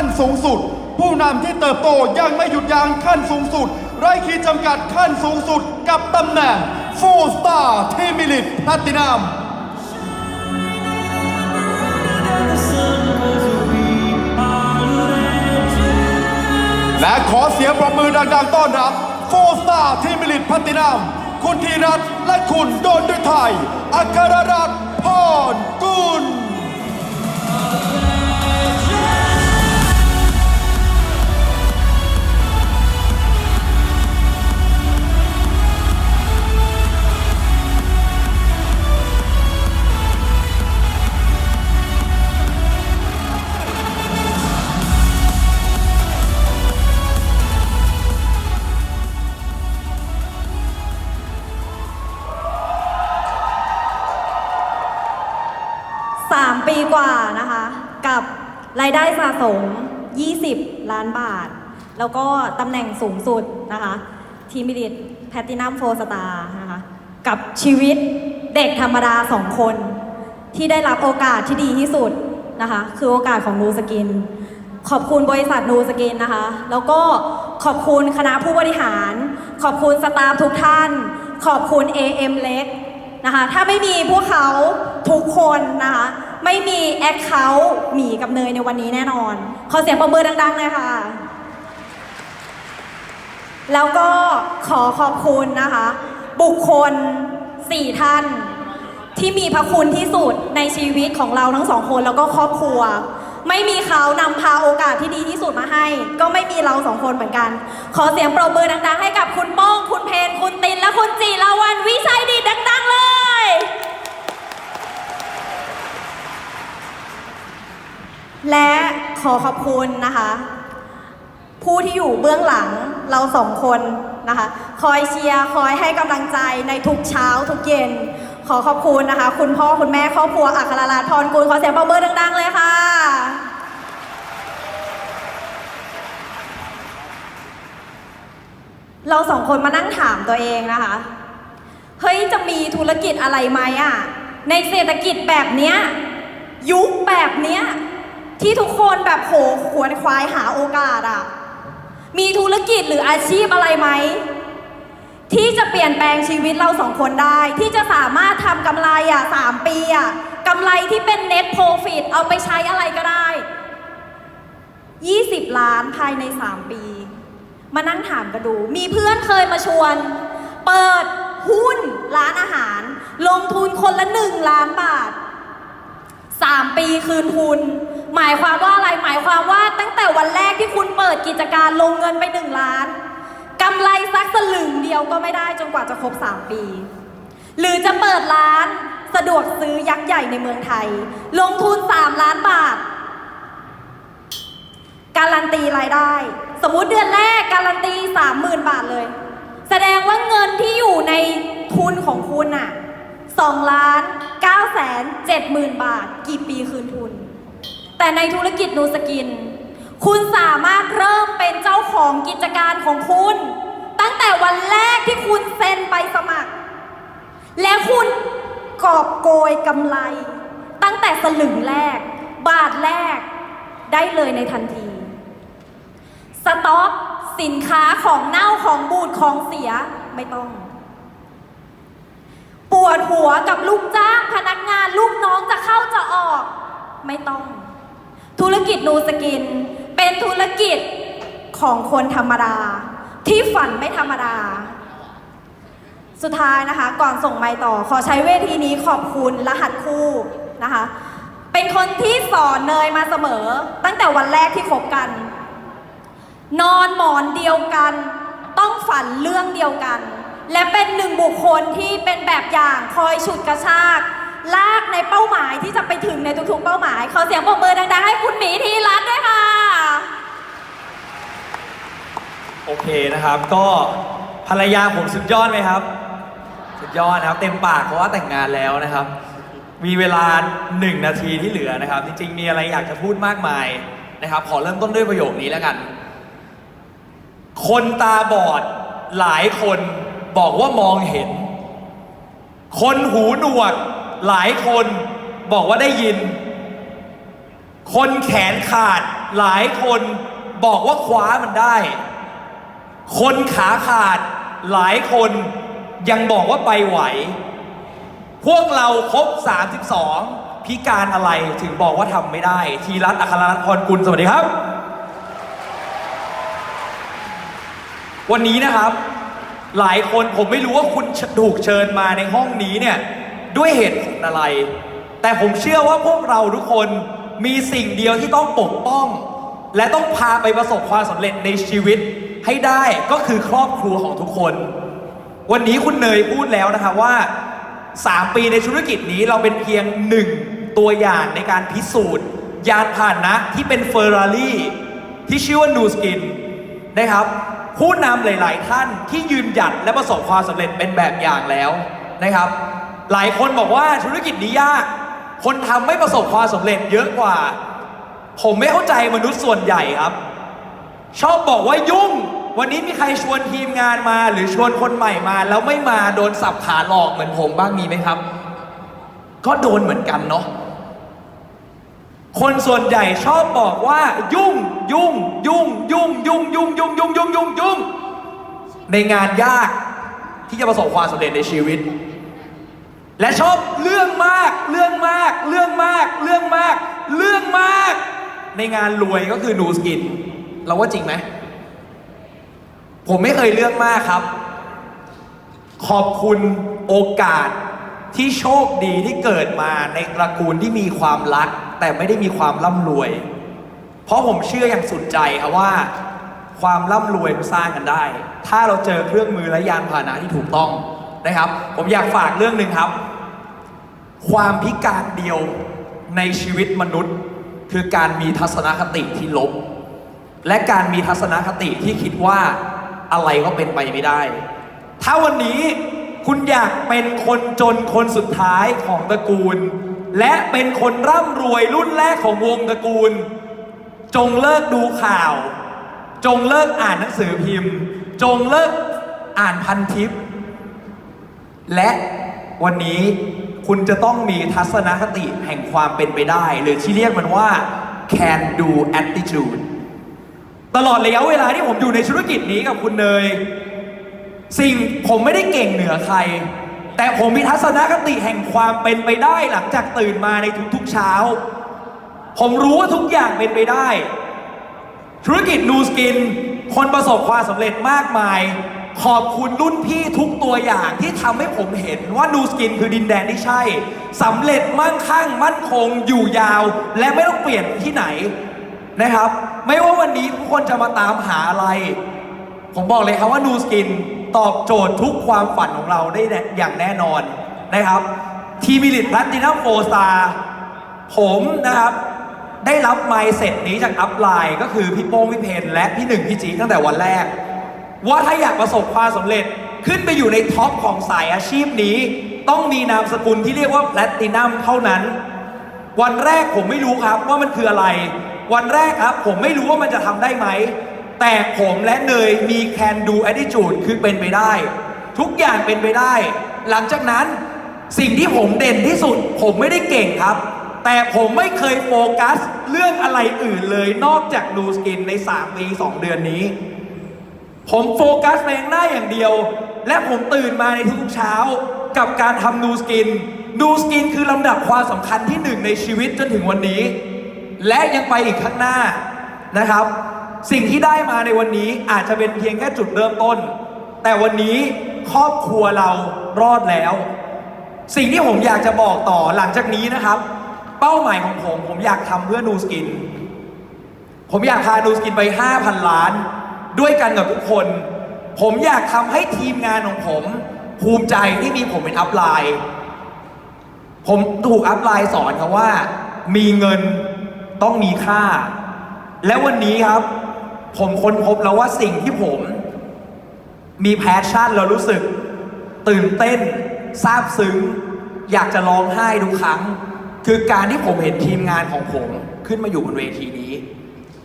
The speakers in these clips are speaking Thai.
ขั้นสูงสุด ผู้นำที่เติบโตยังไม่หยุดยั้งขั้นสูงสุด ไร้ขีดจำกัดขั้นสูงสุดกับตำแหน่ง Full Star ที่มิลิตแพลตินัมและขอเสียงปรบมือดังๆต้อนรับโฟสตาร์ที่มิลิตพัตินัมคุณธีรัตและคุณโดนด้วยไทย อัครรัตน์พรกุล 20ล้านบาท แล้วก็ตำแหน่งสูงสุดนะคะทีมิลิตแพตตินัมโฟสตาร์นะคะกับชีวิตเด็กธรรมดาสองคน ที่ได้รับโอกาสที่ดีที่สุดนะคะคือโอกาสของนูสกิน ขอบคุณบริษัทนูสกินนะคะ แล้วก็ขอบคุณคณะผู้บริหาร ขอบคุณสตาฟทุกท่าน ขอบคุณ AM เล็กนะคะถ้าไม่มีพวกเขาทุกคนนะคะ ไม่มีแอคเคาท์หมีกับเนยในวันนี้แน่นอน ขอเสียงปรบมือดังๆเลยค่ะ แล้วก็ขอขอบคุณนะคะ บุคคล4ท่าน ที่มีพระคุณที่สุดในชีวิตของเราทั้งสองคนแล้วก็ครอบครัว ไม่มีเขานำพาโอกาสที่ดีที่สุดมาให้ ก็ไม่มีเราสองคนเหมือนกัน ขอเสียงปรบมือดังๆ ให้กับคุณโป้องคุณเพนคุณตินและคุณจีราวันวิชัยดีดังๆเลย และขอขอบคุณนะคะ ผู้ที่อยู่เบื้องหลังเราสองคนนะคะ คอยเชียร์คอยให้กำลังใจในทุกเช้าทุกเย็น ขอขอบคุณนะคะ คุณพ่อคุณแม่ครอบครัวอัครราชพรกุลขอเสียงปรบมือดัง ๆ เลยค่ะ เราสองคนมานั่งถามตัวเองนะคะ เฮ้ย จะมีธุรกิจอะไรไหมอะในเศรษฐกิจแบบเนี้ยยุคแบบเนี้ย ที่ทุกคนแบบโหขวนควายหาโอกาสอะมีธุรกิจหรืออาชีพอะไรไหม ที่จะเปลี่ยนแปลงชีวิตเราสองคนได้ ที่จะสามารถทำกำไรอะสามปีอะกำไรที่เป็น net profit เอาไปใช้อะไรก็ได้ 20 ล้านภายใน 3 ปี มานั่งถามกันดู มีเพื่อนเคยมาชวน เปิดหุ้นร้านอาหาร ลงทุนคนละ 1 ล้านบาท 3 ปีคืนทุน หมายความว่าอะไรหมายความว่าตั้งแต่วันแรกที่คุณเปิดกิจการลงเงินไป 1 ล้านกำไรสักสลึงเดียวก็ไม่ได้จนกว่าจะครบ 3 ปี หรือจะเปิดร้านสะดวกซื้อยักษ์ใหญ่ในเมืองไทย ลงทุน 3 ล้านบาท การันตีรายได้ สมมุติเดือนแรกการันตี 30,000 บาทเลย แสดงว่าเงินที่อยู่ในทุนของคุณอะ2ล้าน9แสน7หมื่นบาท กี่ปีคืนทุน แต่ในธุรกิจนูสกิน คุณสามารถเริ่มเป็นเจ้าของกิจการของคุณ ตั้งแต่วันแรกที่คุณเซ็นไปสมัคร และคุณกอบโกยกำไร ตั้งแต่สลึงแรก บาทแรก ได้เลยในทันที สต็อกสินค้าของเน่าของบูดของเสียไม่ต้องปวดหัวกับลูกจ้างพนักงานลูกน้องจะเข้าจะออก ไม่ต้อง ธุรกิจนูสกิน เป็นธุรกิจของคนธรรมดา ที่ฝันไม่ธรรมดา สุดท้ายนะคะ ก่อนส่งไมค์ต่อ ขอใช้เวทีนี้ขอบคุณรหัสคู่นะคะ เป็นคนที่สอนเนยมาเสมอ ตั้งแต่วันแรกที่คบกัน นอนหมอนเดียวกัน ต้องฝันเรื่องเดียวกัน และเป็นหนึ่งบุคคลที่เป็นแบบอย่างคอยฉุดกระชาก ลากในเป้าหมายที่จะไปถึงในทุกๆเป้าหมาย ขอเสียงปรบมือดังๆให้คุณหมีทีรัตน์ด้วยค่ะ โอเคนะครับ ก็ภรรยาผมสุดยอดไหมครับ สุดยอดนะครับ เต็มปากเพราะว่าแต่งงานแล้วนะครับ มีเวลาหนึ่งนาทีที่เหลือนะครับ จริงๆ มีอะไรอยากจะพูดมากมายนะครับ ขอเริ่มต้นด้วยประโยคนี้แล้วกัน คนตาบอดหลายคนบอกว่ามองเห็น คนหูหนวก หลายคนบอกว่าได้ยิน คนแขนขาด หลายคนบอกว่าคว้ามันได้ คนขาขาด หลายคนยังบอกว่าไปไหว พวกเราครบ 32 พิการอะไรถึงบอกว่าทำไม่ได้ ทีรัตน์อัครรัตน์พรกุล สวัสดีครับ วันนี้นะครับ หลายคนผมไม่รู้ว่าคุณถูกเชิญมาในห้องนี้เนี่ย ด้วยเหตุผลอะไร แต่ผมเชื่อว่าพวกเราทุกคนมีสิ่งเดียวที่ต้องปกป้อง และต้องพาไปประสบความสำเร็จในชีวิตให้ได้ก็คือครอบครัวของทุกคน วันนี้คุณเนยพูดแล้วนะคะว่า 3 ปีในธุรกิจนี้เราเป็นเพียงหนึ่งตัวอย่างในการพิสูจน์ ยานพาหนะที่เป็นเฟอร์รารี่ที่ชื่อว่านูสกินนะครับผู้นำหลาย ๆ ท่านที่ยืนหยัดและประสบความสำเร็จเป็นแบบอย่างแล้วนะครับ หลายคนบอกว่าธุรกิจนี้ยาก คนทำไม่ประสบความสำเร็จเยอะกว่า ผมไม่เข้าใจมนุษย์ส่วนใหญ่ครับ ชอบบอกว่ายุ่ง วันนี้มีใครชวนทีมงานมา หรือชวนคนใหม่มา แล้วไม่มาโดนสับขาหลอกเหมือนผมบ้างมีไหมครับ ก็โดนเหมือนกันเนาะคนส่วนใหญ่ชอบบอกว่า ยุ่ง ยุ่ง ยุ่ง ยุ่ง ยุ่ง ยุ่ง ยุ่ง ยุ่ง ยุ่ง ยุ่ง ยุ่ง ในงานยากที่จะประสบความสำเร็จในชีวิต และชอบเรื่องมาก เรื่องมาก เรื่องมาก เรื่องมาก เรื่องมาก ในงานรวยก็คือนูสกิน เราว่าจริงไหม ผมไม่เคยเลือกมากครับ ขอบคุณโอกาสที่โชคดีที่เกิดมาในตระกูลที่มีความรัก แต่ไม่ได้มีความร่ำรวย เพราะผมเชื่ออย่างสุดใจครับว่า ความร่ำรวยสร้างกันได้ ถ้าเราเจอเครื่องมือและยานพาหนะที่ถูกต้องนะครับ ผมอยากฝากเรื่องหนึ่งครับ ความพิการเดียวในชีวิตมนุษย์ คือการมีทัศนคติที่ลบ และการมีทัศนคติที่คิดว่าอะไรก็เป็นไปไม่ได้ ถ้าวันนี้คุณอยากเป็นคนจนคนสุดท้ายของตระกูล และเป็นคนร่ำรวยรุ่นแรกของวงตระกูล จงเลิกดูข่าว จงเลิกอ่านหนังสือพิมพ์ จงเลิกอ่านพันทิป และวันนี้ คุณจะต้องมีทัศนคติแห่งความเป็นไปได้ หรือที่เรียกมันว่า can do attitude ตลอดระยะเวลาที่ผมอยู่ในธุรกิจนี้กับคุณเนย สิ่งผมไม่ได้เก่งเหนือใคร แต่ผมมีทัศนคติแห่งความเป็นไปได้หลังจากตื่นมาในทุกๆเช้า ผมรู้ว่าทุกอย่างเป็นไปได้ ธุรกิจนูสกิน คนประสบความสำเร็จมากมาย ขอบคุณรุ่นพี่ทุกตัวอย่างที่ทำให้ผมเห็นว่านูสกินคือดินแดนที่ใช่สำเร็จมั่งคั่ง มั่นคง อยู่ยาว และไม่ต้องเปลี่ยนที่ไหนนะครับ ไม่ว่าวันนี้ทุกคนจะมาตามหาอะไร ผมบอกเลยครับว่านูสกินตอบโจทย์ทุกความฝันของเราได้อย่างแน่นอนนะครับ ทีมิลิตแพลตินัมโฟสตาผมนะครับได้รับไมเสร็จนี้จากอัพไลน์ก็คือพี่โป้งพี่เพนและพี่หนึ่งพี่จีตั้งแต่วันแรก ว่าถ้าอยากประสบความสำเร็จขึ้นไปอยู่ในท็อปของสายอาชีพนี้ ต้องมีนามสกุลที่เรียกว่าแพลตินัมเท่านั้น วันแรกผมไม่รู้ครับว่ามันคืออะไร วันแรกครับผมไม่รู้ว่ามันจะทำได้ไหม แต่ผมและเนยมี can do attitude คือเป็นไปได้ ทุกอย่างเป็นไปได้ หลังจากนั้นสิ่งที่ผมเด่นที่สุด ผมไม่ได้เก่งครับ แต่ผมไม่เคยโฟกัสเรื่องอะไรอื่นเลยนอกจากดูสกินใน 3 ปี 2 เดือนนี้ ผมโฟกัสไปข้างหน้าอย่างเดียว และผมตื่นมาในทุกๆเช้า กับการทำนูสกินนูสกินคือลำดับความสำคัญที่หนึ่งในชีวิตจนถึงวันนี้ และยังไปอีกข้างหน้านะครับ สิ่งที่ได้มาในวันนี้อาจจะเป็นเพียงแค่จุดเริ่มต้น แต่วันนี้ครอบครัวเรารอดแล้ว สิ่งที่ผมอยากจะบอกต่อหลังจากนี้นะครับ เป้าหมายของผมผมอยากทำเพื่อนูสกิน ผมอยากพานูสกินไป 5,000 ล้าน ด้วยกันกับทุกคน ผมอยากทำให้ทีมงานของผม ภูมิใจที่มีผมเป็นอัพไลน์ ผมถูกอัพไลน์สอนครับว่า มีเงินต้องมีค่า และวันนี้ครับ ผมค้นพบแล้วว่าสิ่งที่ผม มีแพชชั่นแล้วรู้สึก ตื่นเต้นซาบซึ้ง อยากจะร้องไห้ทุกครั้ง คือการที่ผมเห็นทีมงานของผมขึ้นมาอยู่บนเวทีนี้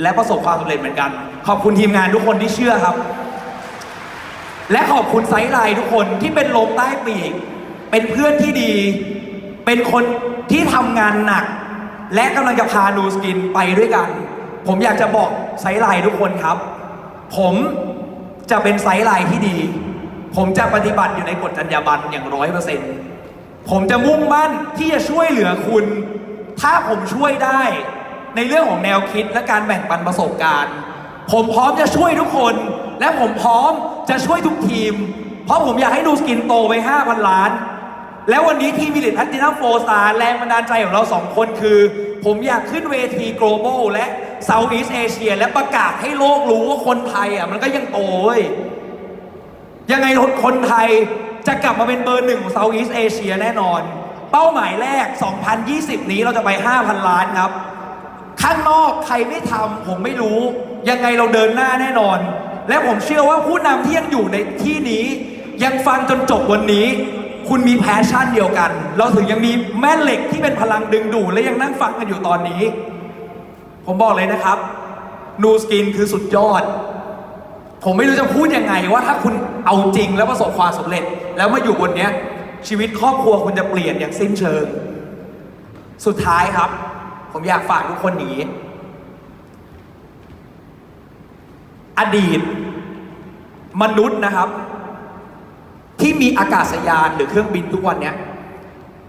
และประสบความสำเร็จเหมือนกัน ขอบคุณทีมงานทุกคนที่เชื่อครับ และขอบคุณไซส์ไลน์ทุกคนที่เป็นลมใต้ปีก เป็นเพื่อนที่ดี เป็นคนที่ทำงานหนัก และกำลังจะพานูสกินไปด้วยกัน ผมอยากจะบอกไซส์ไลน์ทุกคนครับ ผมจะเป็นไซส์ไลน์ที่ดี ผมจะปฏิบัติอยู่ในกฎจรรยาบรรณอย่างร้อยเปอร์เซ็นต์ผมจะมุ่งมั่นที่จะช่วยเหลือคุณ ถ้าผมช่วยได้ ในเรื่องของแนวคิดและการแบ่งปันประสบการณ์ ผมพร้อมจะช่วยทุกคน และผมพร้อมจะช่วยทุกทีม เพราะผมอยากให้ดูสกินโตไป 5,000 ล้าน แล้ววันนี้ทีมมิลิทแพ t ตินัมโฟสตาแรงบันดาลใจของเราสองคนคือ ผมอยากขึ้นเวที global และ Southeast Asia และประกาศให้โลกรู้ว่าคนไทยอะมันก็ยังโตเว้ยยังไงคนไทยจะกลับมาเป็นเบอร์หนึ่งของ Southeast Asia แน่นอน เป้าหมายแรก 2020 นี้เราจะไป 5,000 ล้านครับ ข้างนอกใครไม่ทำผมไม่รู้ ยังไงเราเดินหน้าแน่นอน และผมเชื่อว่าผู้นำที่ยังอยู่ในที่นี้ ยังฟังจนจบวันนี้ คุณมีแพชชั่นเดียวกัน เราถึงยังมีแม่เหล็กที่เป็นพลังดึงดูดและยังนั่งฟังกันอยู่ตอนนี้ ผมบอกเลยนะครับนูสกินคือสุดยอด ผมไม่รู้จะพูดยังไงว่าถ้าคุณเอาจริงแล้วประสบความสำเร็จ แล้วมาอยู่บนเนี้ยชีวิตครอบครัวคุณจะเปลี่ยนอย่างสิ้นเชิง สุดท้ายครับ ผมอยากฝากทุกคนอย่างนี้ อดีต มนุษย์นะครับ ที่มีอากาศยานหรือเครื่องบินทุกวันเนี้ย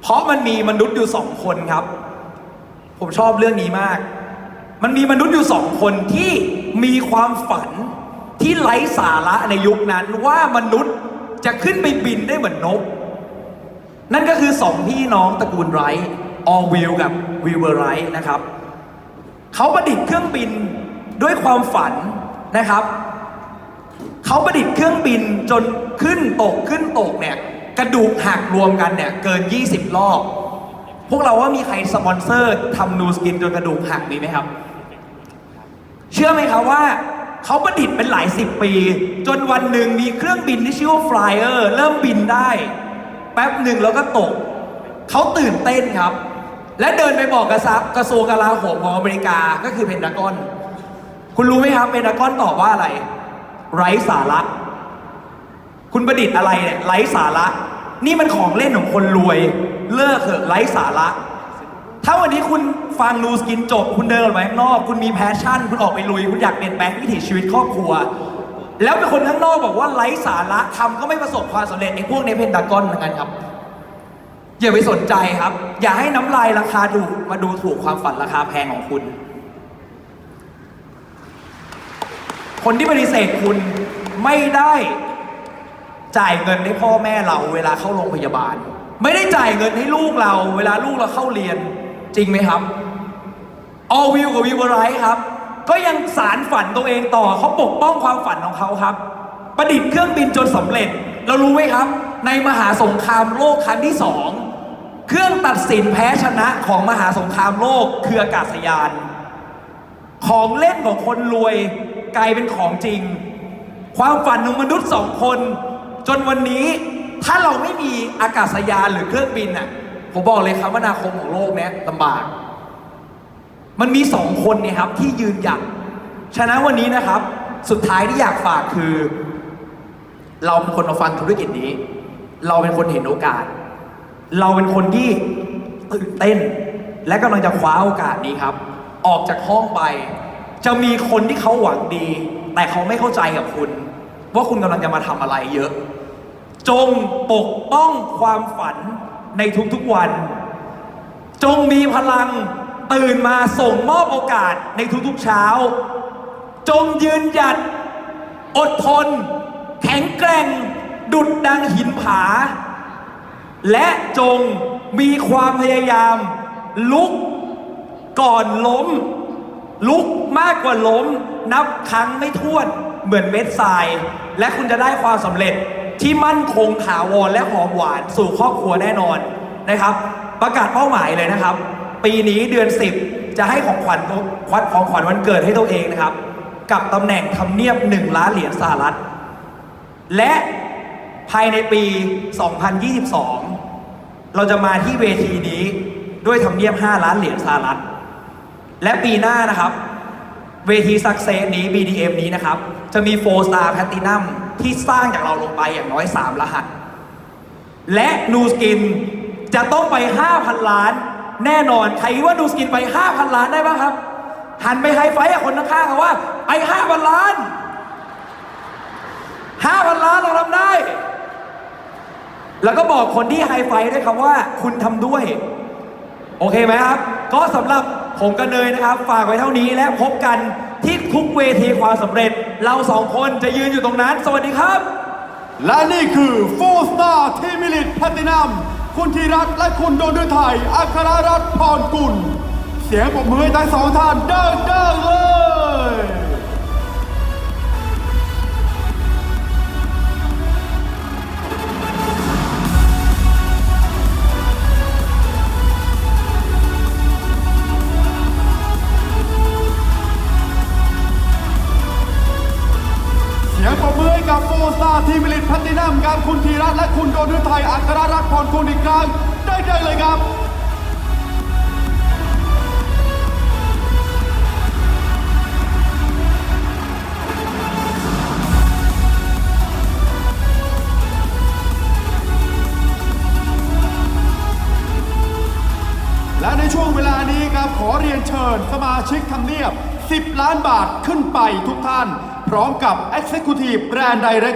เพราะมันมีมนุษย์อยู่สองคนครับ ผมชอบเรื่องนี้มาก มันมีมนุษย์อยู่สองคนที่มีความฝันที่ไร้สาระในยุคนั้นว่ามนุษย์จะขึ้นไปบินได้เหมือนนก นั่นก็คือสองพี่น้องตระกูลไรท์ ออวิลกับวิลเวอร์ไรท์นะครับเขาประดิษฐ์เครื่องบินด้วยความฝันนะครับเขาประดิษฐ์เครื่องบินจนขึ้นตกขึ้นตกเนี่ยกระดูกหักรวมกันเนี่ยเกิน 20 รอบ พวกเราว่ามีใครสปอนเซอร์ทำนูสกินจนกระดูกหักมีไหมครับ เชื่อไหมครับว่าเขาประดิษฐ์เป็นหลายสิบปี จนวันหนึ่งมีเครื่องบินที่ชื่อว่า Flyer เริ่มบินได้ แป๊บหนึ่งแล้วก็ตก เขาตื่นเต้นครับ และเดินไปบอกกระซับกระทรวงกลาโหมของอเมริกาก็คือเพนทากอน คุณรู้ไหมครับเพนทากอนตอบว่าอะไร ไร้สาระ คุณประดิษฐ์อะไรเนี่ยไร้สาระ นี่มันของเล่นของคนรวย เลิกเถอะไร้สาระ ถ้าวันนี้คุณฟังนูสกินจบ คุณเดินออกไปข้างนอก คุณมีแพชชั่น คุณออกไปลุย คุณอยากเปลี่ยนแปลงวิถีชีวิตครอบครัว แล้วเป็นคนข้างนอกบอกว่าไร้สาระทำก็ไม่ประสบความสำเร็จไอ้พวกในเพนดากอนเหมือนกันครับ อย่าไปสนใจครับ อย่าให้น้ำลายราคาถูมาดูถูกความฝันราคาแพงของคุณ คนที่ปฏิเสธคุณไม่ได้จ่ายเงินให้พ่อแม่เราเวลาเข้าโรงพยาบาล ไม่ได้จ่ายเงินให้ลูกเรา เวลาลูกเราเข้าเรียน จริงไหมครับออวิวกับวิวไรครับ ก็ยังสารฝันตัวเองต่อเขาปกป้องความฝันของเขาครับ ประดิษฐ์เครื่องบินจนสำเร็จ เรารู้ไหมครับ ในมหาสงครามโลกครั้งที่สอง เครื่องตัดสินแพ้ชนะของมหาสงครามโลกคืออากาศยาน ของเล่นของคนรวยกลายเป็นของจริง ความฝันของมนุษย์สองคน จนวันนี้ถ้าเราไม่มีอากาศยานหรือเครื่องบินน่ะผมบอกเลยครับว่านาคตของโลกเนี้ยลำบาก มันมีสองคนเนี่ยครับที่ยืนหยัดฉะนั้นวันนี้นะครับ สุดท้ายที่อยากฝากคือ เราเป็นคนมาฟังธุรกิจนี้ เราเป็นคนเห็นโอกาส เราเป็นคนที่ตื่นเต้น และกำลังจะคว้าโอกาสนี้ครับ ออกจากห้องไป จะมีคนที่เขาหวังดี แต่เขาไม่เข้าใจกับคุณ ว่าคุณกำลังจะมาทำอะไรเยอะ จงปกป้องความฝันในทุกๆวัน จงมีพลังตื่นมาส่งมอบโอกาสในทุกๆเช้า จงยืนหยัด อดทน แข็งแกร่ง ดุดดังหินผา และจงมีความพยายาม ลุกก่อนล้ม ลุกมากกว่าล้ม นับครั้งไม่ถ้วนเหมือนเม็ดทราย และคุณจะได้ความสำเร็จที่มั่นคงถาวรและหอมหวานสู่ครอบครัวแน่นอนนะครับ ประกาศเป้าหมายเลยนะครับ ปีนี้เดือน 10 จะให้ของขวัญควัดของขวัญวันเกิดให้ตัวเองนะครับ กับตำแหน่งทำเนียบ 1 ล้านเหรียญสหรัฐ และภายในปี 2022 เราจะมาที่เวทีนี้ด้วยทำเนียบ 5 ล้านเหรียญสหรัฐ และปีหน้านะครับ เวทีซักเซสนี้ BDM นี้นะครับ จะมี4 Star Platinum ที่สร้างจากเราลงไปอย่างน้อย 3 รหัส และนูสกินจะต้องไป 5,000 ล้าน แน่นอน ใครว่านูสกินไป 5,000 ล้านได้บ้างครับ หันไปไฮไฟกับคนข้างๆอะว่าไอ้ห้าพันล้านห้าพันล้านเราทำได้ แล้วก็บอกคนที่ไฮไฟด้วยครับว่าคุณทำด้วย โอเคไหมครับ ก็สำหรับผมกับเนยนะครับ ฝากไว้เท่านี้และพบกันที่ทุกเวทีความสำเร็จ เราสองคนจะยืนอยู่ตรงนั้น สวัสดีครับ และนี่คือโฟสตาร์ทีมิลิตแพตินัมคุณธีรัตน์และคุณโดนด้วยไทยอัครรัตน์พรกุล เสียงปรบมือให้ทั้งสองท่านเดังๆเลย กับโฟสตาทีมิลิตแพตินัมครับคุณธีรัตน์และคุณโดนด้วยไทยอัครรัตน์พรกุลอีกครั้งได้ๆเลยครับและในช่วงเวลานี้ครับขอเรียนเชิญสมาชิกทำเนียบ 10 ล้านบาทขึ้นไปทุกท่าน ร้อมกับ Executive Brand Director